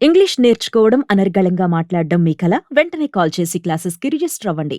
English నేర్చుకోవడం అనర్గళంగా మాట్లాడడం మీ కల. వెంటనే కాల్ చేసి క్లాసెస్కి రిజిస్టర్ అవ్వండి.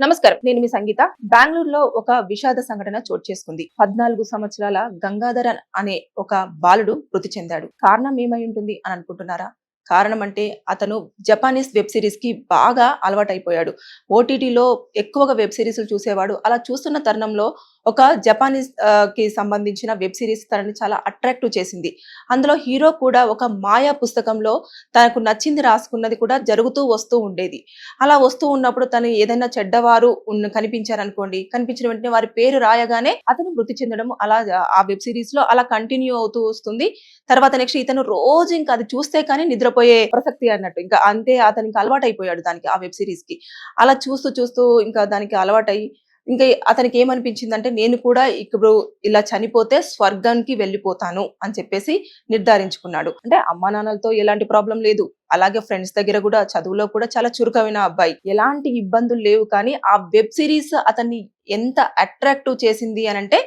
నమస్కారం. నేను మీ సంగీత. బెంగళూరులో ఒక విషాద సంఘటన చోటు చేసుకుంది. పద్నాలుగు సంవత్సరాల గంగాధరన్ అనే ఒక బాలుడు మృతి చెందాడు. కారణం ఏమై ఉంటుంది అని అనుకుంటున్నారా? కారణం అంటే అతను జపానీస్ వెబ్ సిరీస్కి బాగా అలవాటైపోయాడు. ఓటీటీలో ఎక్కువగా వెబ్ సిరీస్లు చూసేవాడు. అలా చూస్తున్న తరుణంలో ఒక జపానీస్కి సంబంధించిన వెబ్ సిరీస్ తనని చాలా అట్రాక్టివ్ చేసింది. అందులో హీరో కూడా ఒక మాయా పుస్తకంలో తనకు నచ్చింది రాసుకున్నది కూడా జరుగుతూ వస్తూ ఉండేది. అలా వస్తూ ఉన్నప్పుడు తను ఏదైనా చెడ్డవారు కనిపించారనుకోండి కనిపించిన వెంటనే వారి పేరు రాయగానే అతను మృతి చెందడం అలా ఆ వెబ్ సిరీస్లో అలా కంటిన్యూ అవుతూ వస్తుంది. తర్వాత నెక్స్ట్ ఇతను రోజు ఇంకా అది చూస్తే కానీ నిద్రపోయే ప్రసక్తి అన్నట్టు. ఇంకా అంతే అతనికి అలవాటు అయిపోయాడు దానికి ఆ వెబ్ సిరీస్కి. అలా చూస్తూ చూస్తూ ఇంకా దానికి అలవాటై ఇంకా అతనికి ఏమనిపించిందంటే నేను కూడా ఇప్పుడు ఇలా చనిపోతే స్వర్గానికి వెళ్ళిపోతాను అని చెప్పేసి నిర్ధారించుకున్నాడు. అంటే అమ్మా నాన్నలతో ఎలాంటి ప్రాబ్లం లేదు. అలాగే ఫ్రెండ్స్ దగ్గర కూడా చదువులో కూడా చాలా చురుకైన అబ్బాయి. ఎలాంటి ఇబ్బందులు లేవు కానీ ఆ వెబ్ సిరీస్ అతన్ని ఎంత అట్రాక్టివ్ చేసింది అని అంటే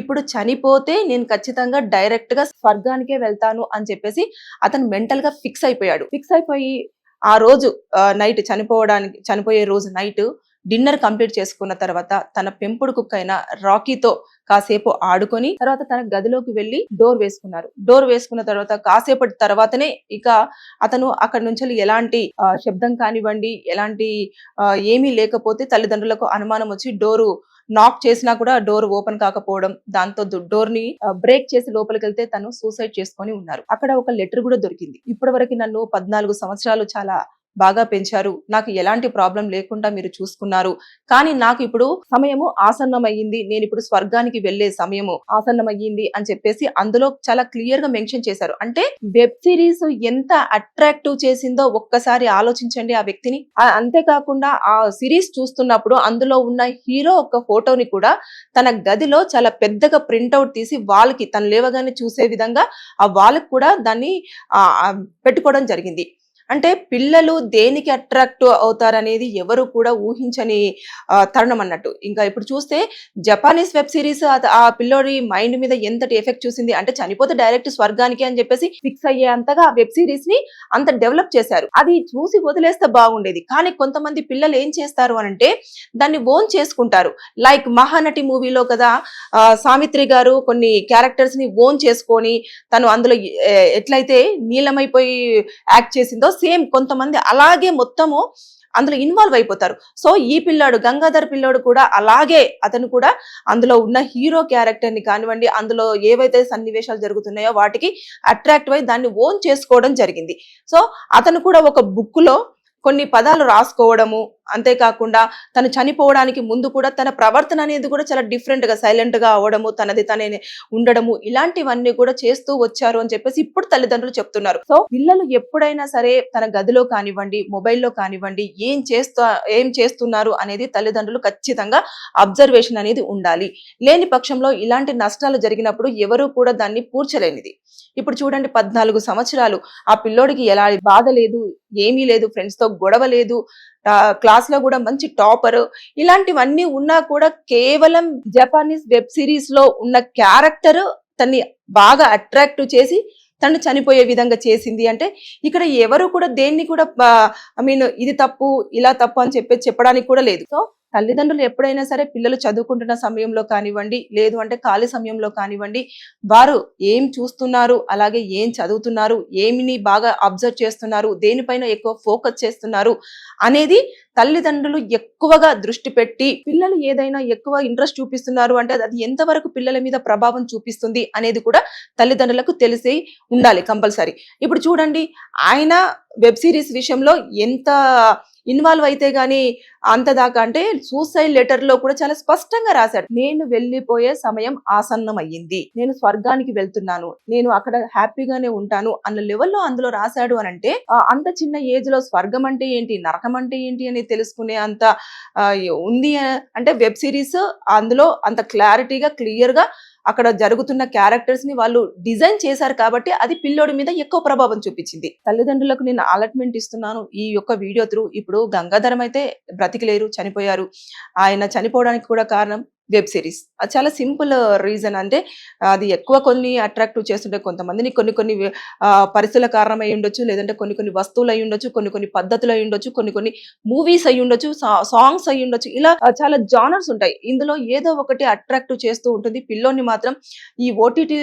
ఇప్పుడు చనిపోతే నేను ఖచ్చితంగా డైరెక్ట్గా స్వర్గానికే వెళ్తాను అని చెప్పేసి అతను మెంటల్గా ఫిక్స్ అయిపోయాడు. ఫిక్స్ అయిపోయి ఆ రోజు నైట్ చనిపోవడానికి చనిపోయే రోజు నైట్ డిన్నర్ కంప్లీట్ చేసుకున్న తర్వాత తన పెంపుడు కుక్క అయిన రాకీతో కాసేపు ఆడుకొని తర్వాత తన గదిలోకి వెళ్ళి డోర్ వేసుకున్నారు. డోర్ వేసుకున్న తర్వాత కాసేపటి తర్వాతనే ఇక అతను అక్కడి నుంచి ఎలాంటి శబ్దం కానివ్వండి ఎలాంటి ఏమీ లేకపోతే తల్లిదండ్రులకు అనుమానం వచ్చి డోరు నాక్ చేసినా కూడా డోర్ ఓపెన్ కాకపోవడం దాంతో డోర్ని బ్రేక్ చేసి లోపలికి వెళ్తే తను సూసైడ్ చేసుకొని ఉన్నారు. అక్కడ ఒక లెటర్ కూడా దొరికింది. ఇప్పటి వరకు నన్ను పద్నాలుగు సంవత్సరాలు చాలా బాగా పెంచారు. నాకు ఎలాంటి ప్రాబ్లం లేకుండా మీరు చూసుకున్నారు. కానీ నాకు ఇప్పుడు సమయము ఆసన్నమయ్యింది. నేను ఇప్పుడు స్వర్గానికి వెళ్ళే సమయము ఆసన్నమయ్యింది అని చెప్పేసి అందులో చాలా క్లియర్గా మెన్షన్ చేశారు. అంటే వెబ్ సిరీస్ ఎంత అట్రాక్టివ్ చేసిందో ఒక్కసారి ఆలోచించండి ఆ వ్యక్తిని. అంతేకాకుండా ఆ సిరీస్ చూస్తున్నప్పుడు అందులో ఉన్న హీరో ఒక ఫోటోని కూడా తన గదిలో చాలా పెద్దగా ప్రింట్అవుట్ తీసి వాళ్ళకి తను లేవగానే చూసే విధంగా ఆ వాళ్ళకి కూడా దాన్ని పెట్టుకోవడం జరిగింది. అంటే పిల్లలు దేనికి అట్రాక్ట్ అవుతారనేది ఎవరు కూడా ఊహించని తరుణం అన్నట్టు. ఇంకా ఇప్పుడు చూస్తే జపానీస్ వెబ్ సిరీస్ ఆ పిల్లోడి మైండ్ మీద ఎంతటి ఎఫెక్ట్ చూసింది అంటే చనిపోతే డైరెక్ట్ స్వర్గానికి అని చెప్పేసి ఫిక్స్ అయ్యేంతగా ఆ వెబ్ సిరీస్ని అంత డెవలప్ చేశారు. అది చూసి వదిలేస్తే బాగుండేది. కానీ కొంతమంది పిల్లలు ఏం చేస్తారు అని అంటే దాన్ని ఓన్ చేసుకుంటారు. లైక్ మహానటి మూవీలో కదా ఆ, గారు కొన్ని క్యారెక్టర్స్ని ఓన్ చేసుకొని తను అందులో ఎట్లయితే నీలమైపోయి యాక్ట్ చేసిందో సేమ్ కొంతమంది అలాగే మొత్తము అందులో ఇన్వాల్వ్ అయిపోతారు. సో ఈ పిల్లాడు గంగాధర్ పిల్లాడు కూడా అలాగే అతను కూడా అందులో ఉన్న హీరో క్యారెక్టర్ని కానివ్వండి అందులో ఏవైతే సన్నివేశాలు జరుగుతున్నాయో వాటికి అట్రాక్ట్ అయి దాన్ని ఓన్ చేసుకోవడం జరిగింది. సో అతను కూడా ఒక బుక్లో కొన్ని పదాలు రాసుకోవడము అంతేకాకుండా తను చనిపోవడానికి ముందు కూడా తన ప్రవర్తన అనేది కూడా చాలా డిఫరెంట్గా సైలెంట్గా అవడము తనది తనే ఉండడము ఇలాంటివన్నీ కూడా చేస్తూ వచ్చారు అని చెప్పేసి ఇప్పుడు తల్లిదండ్రులు చెప్తున్నారు. సో పిల్లలు ఎప్పుడైనా సరే తన గదిలో కానివ్వండి మొబైల్లో కానివ్వండి ఏం చేస్తా ఏం చేస్తున్నారు అనేది తల్లిదండ్రులు ఖచ్చితంగా అబ్జర్వేషన్ అనేది ఉండాలి. లేని పక్షంలో ఇలాంటి నష్టాలు జరిగినప్పుడు ఎవరు కూడా దాన్ని పూడ్చలేనిది. ఇప్పుడు చూడండి పద్నాలుగు సంవత్సరాలు ఆ పిల్లోడికి ఎలా బాధ లేదు ఏమీ లేదు ఫ్రెండ్స్తో గొడవ లేదు క్లాస్లో కూడా మంచి టాపర్ ఇలాంటివన్నీ ఉన్నా కూడా కేవలం జపానీస్ వెబ్ సిరీస్లో ఉన్న క్యారెక్టర్ తన్ని బాగా అట్రాక్టివ్ చేసి తను చనిపోయే విధంగా చేసింది. అంటే ఇక్కడ ఎవరు కూడా దేన్ని కూడా ఐ మీన్ ఇది తప్పు ఇలా తప్పు అని చెప్పి చెప్పడానికి కూడా లేదు. సో తల్లిదండ్రులు ఎప్పుడైనా సరే పిల్లలు చదువుకుంటున్న సమయంలో కానివ్వండి లేదు అంటే ఖాళీ సమయంలో కానివ్వండి వారు ఏం చూస్తున్నారు అలాగే ఏం చదువుతున్నారు ఏమిని బాగా అబ్జర్వ్ చేస్తున్నారు దేనిపైన ఎక్కువ ఫోకస్ చేస్తున్నారు అనేది తల్లిదండ్రులు ఎక్కువగా దృష్టి పెట్టి పిల్లలు ఏదైనా ఎక్కువ ఇంట్రెస్ట్ చూపిస్తున్నారు అంటే అది ఎంతవరకు పిల్లల మీద ప్రభావం చూపిస్తుంది అనేది కూడా తల్లిదండ్రులకు తెలిసి ఉండాలి కంపల్సరీ. ఇప్పుడు చూడండి ఆయన వెబ్ సిరీస్ విషయంలో ఎంత ఇన్వాల్వ్ అయితే గానీ అంత దాకా అంటే సూసైడ్ లెటర్లో కూడా చాలా స్పష్టంగా రాశాడు. నేను వెళ్ళిపోయే సమయం ఆసన్నం అయ్యింది నేను స్వర్గానికి వెళ్తున్నాను. నేను అక్కడ హ్యాపీగానే ఉంటాను అన్న లెవెల్లో అందులో రాశాడు అని అంటే అంత చిన్న ఏజ్లో స్వర్గం అంటే ఏంటి? నరకం అంటే ఏంటి అని తెలుసుకునే అంత ఉంది అంటే వెబ్ సిరీస్ అందులో అంత క్లారిటీగా క్లియర్గా అక్కడ జరుగుతున్న క్యారెక్టర్స్ని వాళ్ళు డిజైన్ చేశారు కాబట్టి అది పిల్లోడి మీద ఎక్కువ ప్రభావం చూపించింది. తల్లిదండ్రులకు నేను అలర్ట్మెంట్ ఇస్తున్నాను ఈ యొక్క వీడియో త్రూ ఇప్పుడు గంగాధరం అయితే బ్రతికిలేరు చనిపోయారు. ఆయన చనిపోవడానికి కూడా కారణం వెబ్ సిరీస్. అది చాలా సింపుల్ రీజన్ అంటే అది ఎక్కువ కొన్ని అట్రాక్టివ్ చేస్తుంటే కొంతమందిని కొన్ని కొన్ని పరిస్థితుల పరిస్థితుల అయి ఉండొచ్చు లేదంటే కొన్ని కొన్ని వస్తువులు అయి ఉండొచ్చు కొన్ని కొన్ని పద్ధతులు అయి ఉండొచ్చు కొన్ని కొన్ని మూవీస్ అయి ఉండొచ్చు సాంగ్స్ అయి ఉండొచ్చు. ఇలా చాలా జానర్స్ ఉంటాయి. ఇందులో ఏదో ఒకటి అట్రాక్టివ్ చేస్తూ ఉంటుంది. పిల్లోని మాత్రం ఈ ఓటీటీ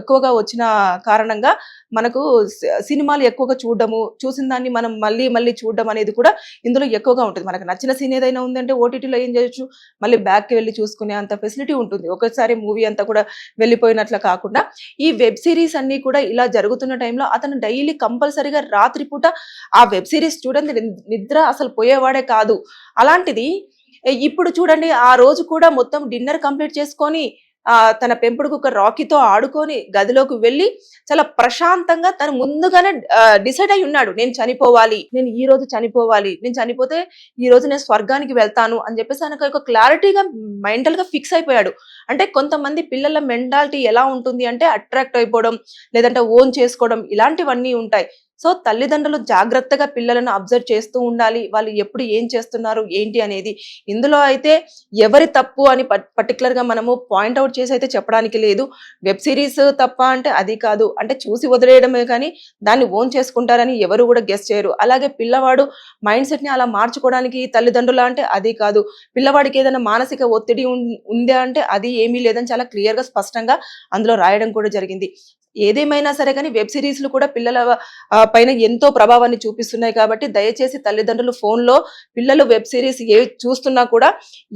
ఎక్కువగా వచ్చిన కారణంగా మనకు సినిమాలు ఎక్కువగా చూడడము చూసిన దాన్ని మనం మళ్ళీ మళ్ళీ చూడడం అనేది కూడా ఇందులో ఎక్కువగా ఉంటుంది. మనకు నచ్చిన సీన్ ఏదైనా ఉందంటే ఓటీటీలో ఏం చేయొచ్చు? మళ్ళీ బ్యాక్కి వెళ్ళి చూసుకునే అంత ఫెసిలిటీ ఉంటుంది. ఒకసారి మూవీ అంతా కూడా వెళ్ళిపోయినట్లు కాకుండా ఈ వెబ్ సిరీస్ అన్ని కూడా ఇలా జరుగుతున్న టైంలో అతను డైలీ కంపల్సరీగా రాత్రిపూట ఆ వెబ్ సిరీస్ చూడండి. నిద్ర- అసలు పోయేవాడే కాదు. అలాంటిది ఇప్పుడు చూడండి ఆ రోజు కూడా మొత్తం డిన్నర్ కంప్లీట్ చేసుకొని తన పెంపుడు కుక్క రాకీతో ఆడుకొని గదిలోకి వెళ్ళి చాలా ప్రశాంతంగా తను ముందుగానే డిసైడ్ అయి ఉన్నాడు. నేను చనిపోవాలి. నేను ఈ రోజు చనిపోవాలి. నేను చనిపోతే ఈ రోజు నేను స్వర్గానికి వెళ్తాను అని చెప్పేసి ఆయనకు ఒక క్లారిటీగా మెంటల్గా ఫిక్స్ అయిపోయాడు. అంటే కొంతమంది పిల్లల మెంటాలిటీ ఎలా ఉంటుంది అంటే అట్రాక్ట్ అయిపోవడం లేదంటే ఓన్ చేసుకోవడం ఇలాంటివన్నీ ఉంటాయి. సో తల్లిదండ్రులు జాగ్రత్తగా పిల్లలను అబ్జర్వ్ చేస్తూ ఉండాలి. వాళ్ళు ఎప్పుడు ఏం చేస్తున్నారు ఏంటి అనేది. ఇందులో అయితే ఎవరి తప్పు అని పర్టికులర్గా మనము పాయింట్ అవుట్ చేసి అయితే చెప్పడానికి లేదు. వెబ్ సిరీస్ తప్ప అంటే అది కాదు. అంటే చూసి వదిలేయడమే కానీ దాన్ని ఓన్ చేసుకుంటారని ఎవరు కూడా గెస్ట్ చేయరు. అలాగే పిల్లవాడు మైండ్ సెట్ని అలా మార్చుకోవడానికి తల్లిదండ్రులు అంటే అది కాదు. పిల్లవాడికి ఏదైనా మానసిక ఒత్తిడి ఉందా అంటే అది ఏమీ లేదని చాలా క్లియర్గా స్పష్టంగా అందులో రాయడం కూడా జరిగింది. ఏదేమైనా సరే కానీ వెబ్ సిరీస్లు కూడా పిల్లల పైన ఎంతో ప్రభావాన్ని చూపిస్తున్నాయి కాబట్టి దయచేసి తల్లిదండ్రులు ఫోన్లో పిల్లలు వెబ్ సిరీస్ ఏ చూస్తున్నా కూడా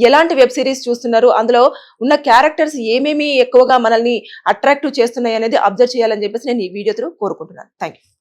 ఎలాంటి వెబ్ సిరీస్ చూస్తున్నారు అందులో ఉన్న క్యారెక్టర్స్ ఏమేమి ఎక్కువగా మనల్ని అట్రాక్టివ్ చేస్తున్నాయి అనేది అబ్జర్వ్ చేయాలని చెప్పేసి నేను ఈ వీడియో త్రూ కోరుకుంటున్నాను. Thank you